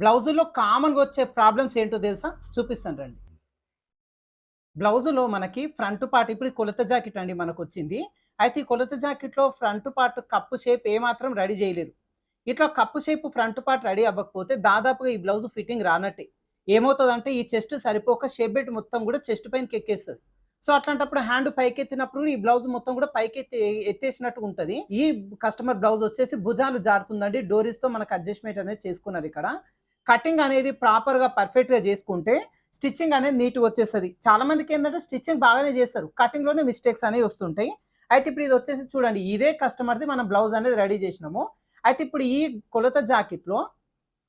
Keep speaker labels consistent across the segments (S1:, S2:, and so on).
S1: బ్లౌజులో కామన్గా వచ్చే ప్రాబ్లమ్స్ ఏంటో తెలుసా? చూపిస్తాను రండి. బ్లౌజులో మనకి ఫ్రంట్ పార్ట్ ఇప్పుడు కొలత జాకెట్ అండి మనకు వచ్చింది అయితే ఈ కొలత జాకెట్లో ఫ్రంట్ పార్ట్ కప్పు షేప్ ఏమాత్రం రెడీ చేయలేదు. ఇట్లా cup shape front part ready అవ్వకపోతే దాదాపుగా ఈ బ్లౌజ్ ఫిట్టింగ్ రానట్టే. ఏమవుతుందంటే ఈ చెస్ట్ సరిపోక షేప్ బెల్ట్ మొత్తం కూడా చెస్ట్ పైన ఎక్కేస్తుంది సో అట్లాంటప్పుడు హ్యాండ్ పైకెత్తినప్పుడు కూడా ఈ బ్లౌజ్ మొత్తం కూడా పైకి ఎత్తేసినట్టు ఉంటుంది. ఈ కస్టమర్ బ్లౌజ్ వచ్చేసి భుజాలు జారుతుందండి. డోరీస్తో మనకు అడ్జస్ట్మెంట్ అనేది చేసుకున్నారు ఇక్కడ. కటింగ్ అనేది ప్రాపర్గా పర్ఫెక్ట్గా చేసుకుంటే స్టిచ్చింగ్ అనేది నీట్గా వచ్చేస్తుంది. చాలా మందికి ఏంటంటే స్టిచ్చింగ్ బాగానే చేస్తారు. కటింగ్లోనే మిస్టేక్స్ అనేవి వస్తుంటాయి. అయితే ఇప్పుడు ఇది వచ్చేసి చూడండి ఇదే కస్టమర్ది మనం బ్లౌజ్ అనేది రెడీ చేసినాము. అయితే ఇప్పుడు ఈ కొలత జాకెట్లో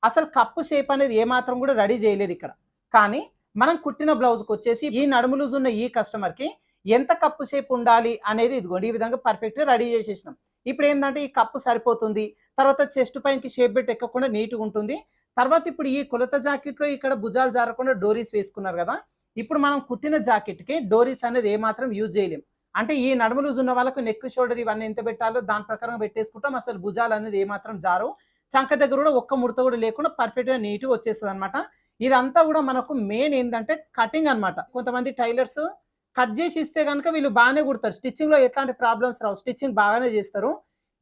S1: అసలు కప్పు షేప్ అనేది ఏమాత్రం కూడా రెడీ చేయలేదు ఇక్కడ. కానీ మనం కుట్టిన బ్లౌజ్కి వచ్చేసి ఈ నడుము లూజ్ ఉన్న ఈ కస్టమర్కి ఎంత కప్పు షేప్ ఉండాలి అనేది ఇదిగోండి ఈ విధంగా పర్ఫెక్ట్గా రెడీ చేసేసినాం. ఇప్పుడు ఏంటంటే ఈ కప్పు సరిపోతుంది. తర్వాత చెస్ట్ పైనకి షేప్ పెట్టి ఎక్కకుండా నీట్గా ఉంటుంది. తర్వాత ఇప్పుడు ఈ కొలత జాకెట్లో ఇక్కడ భుజాలు జారకుండా డోరీస్ వేసుకున్నారు కదా ఇప్పుడు మనం కుట్టిన జాకెట్కి డోరీస్ అనేది ఏమాత్రం యూజ్ చేయలేం. అంటే ఈ నడుములు లూజ్ ఉన్న వాళ్ళకు నెక్ షోల్డర్ ఇవన్నీ ఎంత పెట్టాలో దాని ప్రకారం పెట్టేసుకుంటాం. అసలు భుజాలు అనేది ఏమాత్రం జారు చంక దగ్గర కూడా ఒక్క ముడత కూడా లేకుండా పర్ఫెక్ట్గా నీట్గా వచ్చేస్తుంది అనమాట ఇదంతా కూడా మనకు మెయిన్ ఏంటంటే కటింగ్ అన్నమాట. కొంతమంది టైలర్స్ కట్ చేసి ఇస్తే కనుక వీళ్ళు బాగానే కుడతారు. స్టిచ్చింగ్లో ఎట్లాంటి ప్రాబ్లమ్స్ రావు. స్టిచ్చింగ్ బాగానే చేస్తారు.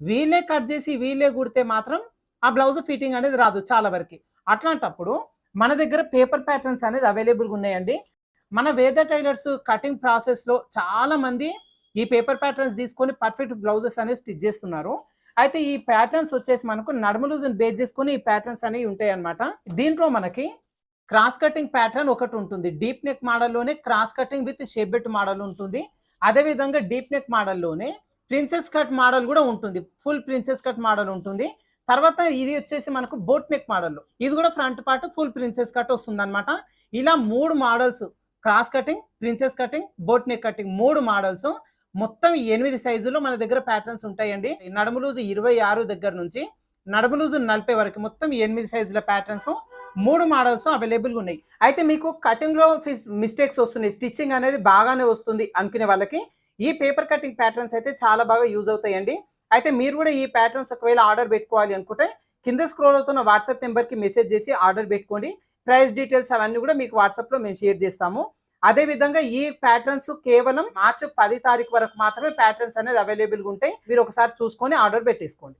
S1: వీళ్ళే కట్ చేసి వీళ్ళే కుడితే మాత్రం ఆ బ్లౌజ్ ఫిట్టింగ్ అనేది రాదు చాలా వరకు. అట్లాంటప్పుడు మన దగ్గర పేపర్ ప్యాటర్న్స్ అనేది అవైలబుల్గా ఉన్నాయండి. మన వేద టైలర్స్ కటింగ్ ప్రాసెస్లో చాలా మంది ఈ పేపర్ ప్యాటర్న్స్ తీసుకొని పర్ఫెక్ట్ బ్లౌజెస్ అనేది స్టిచ్ చేస్తున్నారు. అయితే ఈ ప్యాటర్న్స్ వచ్చేసి మనకు నడుము బేస్ చేసుకొని ఈ ప్యాటర్న్స్ అనేవి ఉంటాయి అన్నమాట దీంట్లో మనకి క్రాస్ కటింగ్ ప్యాటర్న్ ఒకటి ఉంటుంది. డీప్ నెక్ మోడల్లోనే క్రాస్ కటింగ్ విత్ షేబెట్ మోడల్ ఉంటుంది. అదేవిధంగా డీప్ నెక్ మోడల్లోనే ప్రిన్సెస్ కట్ మోడల్ కూడా ఉంటుంది. ఫుల్ ప్రిన్సెస్ కట్ మోడల్ ఉంటుంది. తర్వాత ఇది వచ్చేసి మనకు బోట్ నెక్ మోడల్. ఇది కూడా front part full princess cut వస్తుంది అనమాట ఇలా మూడు models cross cutting princess cutting boat neck cutting మూడు మోడల్స్. మొత్తం ఎనిమిది సైజులో మన దగ్గర ప్యాటర్న్స్ ఉంటాయండి. నడుము లూజు ఇరవై ఆరు దగ్గర నుంచి నడుము లూజు నలభై వరకు మొత్తం ఎనిమిది సైజుల ప్యాటర్న్స్ మూడు మోడల్స్ అవైలబుల్గా ఉన్నాయి. అయితే మీకు కటింగ్లో మిస్టేక్స్ వస్తున్నాయి. స్టిచ్చింగ్ అనేది బాగానే వస్తుంది అనుకునే వాళ్ళకి ఈ పేపర్ కటింగ్ ప్యాటర్న్స్ అయితే చాలా బాగా యూజ్ అవుతాయండి. అయితే మీరు కూడా ఈ ప్యాటర్న్స్ ఒకవేళ ఆర్డర్ పెట్టుకోవాలి అనుకుంటే కింద స్క్రోల్ అవుతున్న వాట్సాప్ నెంబర్కి మెసేజ్ చేసి ఆర్డర్ పెట్టుకోండి. ప్రైస్ డీటెయిల్స్ అవన్నీ కూడా మీకు వాట్సాప్లో మేము షేర్ చేస్తాము. అదే విధంగా ఈ ప్యాటర్న్స్ కేవలం మార్చి పది తారీఖు వరకు మాత్రమే ప్యాటర్న్స్ అనేది అవైలబుల్గా ఉంటాయి. మీరు ఒకసారి చూసుకొని ఆర్డర్ పెట్టేసుకోండి.